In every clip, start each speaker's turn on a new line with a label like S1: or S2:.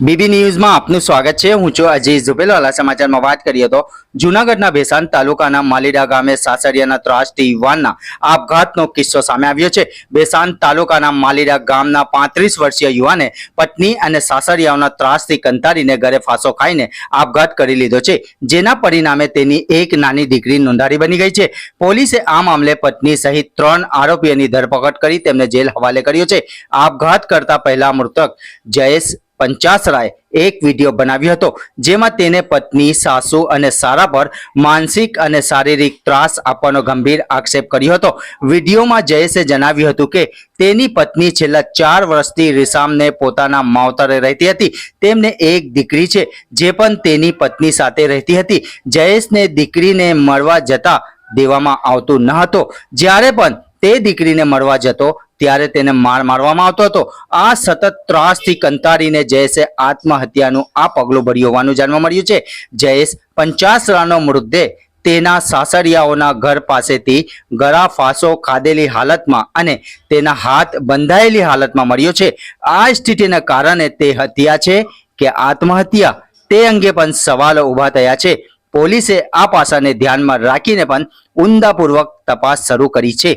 S1: BB ન્યૂઝમાં આપનું સ્વાગત છે. હું છું અજય ઝુબેલવાલા સમાચારમાં વાત કરીએ તો જૂનાગઢના ભેસાન તાલુકાના માલીડા ગામે સાસરિયાના ત્રાસથી યુવાનના આપઘાતનો કિસ્સો સામે આવ્યો છે. ભેસાન તાલુકાના માલીડા ગામના પાંત્રીસ વર્ષીય યુવાને પત્ની અને સાસરિયાઓના ત્રાસથી કંટાળીને ઘરે ફાંસો ખાઈને આપઘાત કરી લીધો છે. જેના પરિણામે તેની એક નાની દીકરી નોંધારી બની ગઈ છે. પોલીસે આ મામલે પત્ની સહિત ત્રણ આરોપીઓની ધરપકડ કરી તેમને જેલ હવાલે કર્યો છે. આપઘાત કરતા પહેલા મૃતક જયેશ પંચાસરાએ એક વીડિયો બનાવ્યો હતો, જેમાં તેને પત્ની, સાસુ અને સારા પર માનસિક અને શારીરિક ત્રાસ આપવાનો ગંભીર આક્ષેપ કર્યો હતો. વિડીયોમાં જયેશે જણાવ્યું હતું કે, તેની પત્ની છેલ્લા ચાર વર્ષથી રિસામને પોતાના માવતરે રહેતી હતી. તેમને એક દીકરી છે, જે પણ તેની પત્ની સાથે રહેતી હતી. જયેશને દીકરીને મળવા જતા દેવામાં આવતું ન હતો. જ્યારે પણ તે દીકરીને મળવા જતો, ત્યારે તેને માર મારવામાં આવતો હતો. આ સતત ત્રાસથી કંટાળીને જયેશે આત્મહત્યાનું આ પગલું ભર્યું હોવાનું જાણવા મળ્યું છે. જયેશ પંચાસ રાનો મૃતદેહ તેના સાસરિયાઓના ઘર પાસેથી ગળા ફાંસો ખાધેલી હાલતમાં અને તેના હાથ બંધાયેલી હાલતમાં મળ્યો છે. આ સ્થિતિને કારણે તે હત્યા છે કે આત્મહત્યા? તે અંગે પણ સવાલો ઊભા થયા છે. પોલીસે આ પાસાને ધ્યાનમાં રાખીને પણ ઊંડાપૂર્વક તપાસ શરૂ કરી છે.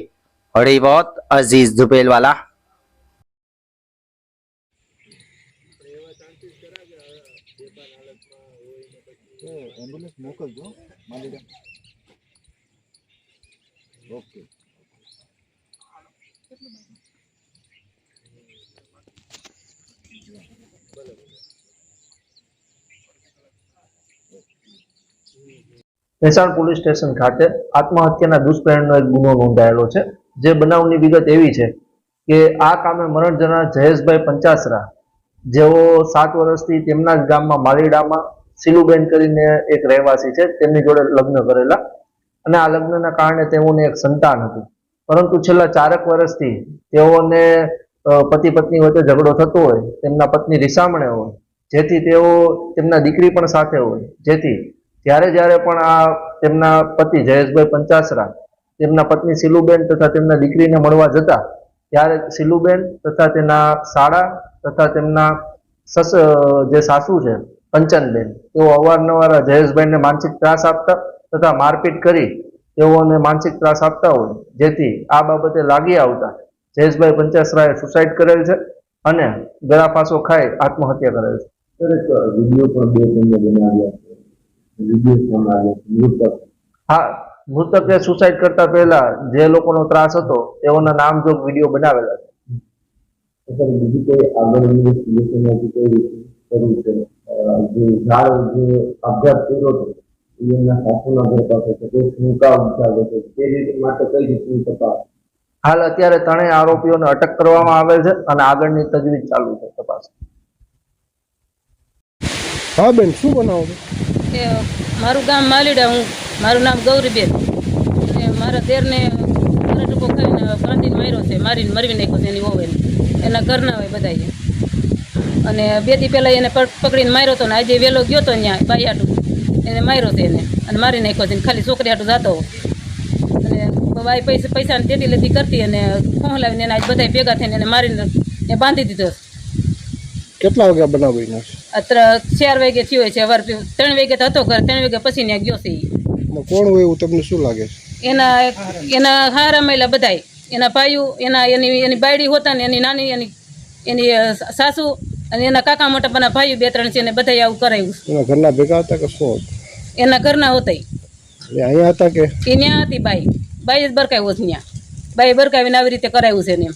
S1: હળીવત અઝીઝ ધુપેલવાલા
S2: એમ્બ્યુલન્સ મોકલજો Malika okay
S3: Bhesan police station ખાતે આત્મહત્યાના દુષ્પ્રેરણનો એક ગુનો નોંધાયેલો છે. જે બનાવની વિગત એવી છે કે આ કામે મરણ જનાર જયેશભાઈ પંચાસરા, જેઓ સાત વર્ષથી તેમના જ ગામમાં માલીડામાં સિલુબેન કરીને એક રહેવાસી છે, તેમની જોડે લગ્ન કરેલા. અને આ લગ્નના કારણે તેઓને એક સંતાન હતું. પરંતુ છેલ્લા ચારક વર્ષથી તેઓને પતિ પત્ની વચ્ચે ઝઘડો થતો હોય, તેમના પત્ની રિસામણે હોય, જેથી તેઓ તેમના દીકરી પણ સાથે હોય. જેથી જ્યારે જ્યારે પણ આ તેમના પતિ જયેશભાઈ પંચાસરા તેમના પત્ની સિલુબેન તથા તેમના દીકરીને મળવા જતા ત્યારે સિલુબેન તથા તેના શાળા તથા તેમના સસ જે સાસુ છે કંચનબેન તેઓ અવારનવાર જયેશભાઈને માનસિક ત્રાસ આપતા તથા મારપીટ કરી તેઓને માનસિક ત્રાસ આપતા હોય જેથી આ બાબતે લાગી આવતા જયેશભાઈ પંચાસરાએ સુસાઇડ કરેલ છે અને ગળા ફાંસો ખાઈ આત્મહત્યા કરેલ છે. હા મૃતકે સુસાઇડ કરતા પહેલા જે લોકોનો ત્રાસ હતો તેઓના નામ જોગ વીડિયો બનાવેલા છે.
S2: બીજી કોઈ છે? જે ઝાડ જે કર્યો હતો એમના સાસુના ઘર પાસે છે કોઈ શંકા ઉઠાવે છે તે રીતે માટે કઈ રીતની તપાસ?
S3: હાલ અત્યારે ત્રણેય આરોપીઓને અટક કરવામાં આવેલ છે અને આગળની તજવીજ ચાલુ છે તપાસ
S4: હા બેન શું બનાવો?
S5: એ મારું ગામ માલીડા હું. મારું નામ ગૌરીબેન. અને મારા દેરને મારા ટૂંકો ખાઈને માર્યો છે. મારીને મરવી નાખ્યો છે એની ઓવેને એના ઘરના હોય બધા અને બે દી પહેલાં એને પક- પકડીને માર્યો હતો ને આજે વહેલો ગયો હતો ત્યાં બાઈ હાટું. એને માર્યો હતો એને. અને મારી નાખ્યો છે ખાલી છોકરી આટું જતો. અને બાઈ પૈસા, પૈસાની તેટી લેતી કરતી અને ખોહલાવીને એને આજ બધા ભેગા થઈને એને મારીને બાંધી દીધો
S4: કેટલા વાગે બનાવ બન્યો છે
S5: ચાર વાગે થયો છે વાર ત્રણ વાગે તો હતો ઘર ત્રણ વાગે પછી ત્યાં ગયો છે
S4: કોણ હોય એવું તમને શું લાગે છે?
S5: એના એના હારા મહિલા બધાય. એના ભાઈઓ એના એની એની બાયડી હોતા ને એની નાની એની એની સાસુ અને એના કાકા મોટા પણ ભાઈઓ બે ત્રણ છે ને બધાય આવું કરાયું
S4: એના ઘરના ભેગા હતા કે શું
S5: એના ઘરના હોતા
S4: એ અહીંયા હતા કે?
S5: એ ન્યા હતી બાઈ. બાઈ જ બરકાવ્યો ત્યાં બાઈ બરકાવીને આવી રીતે કરાયું છે ને એમ.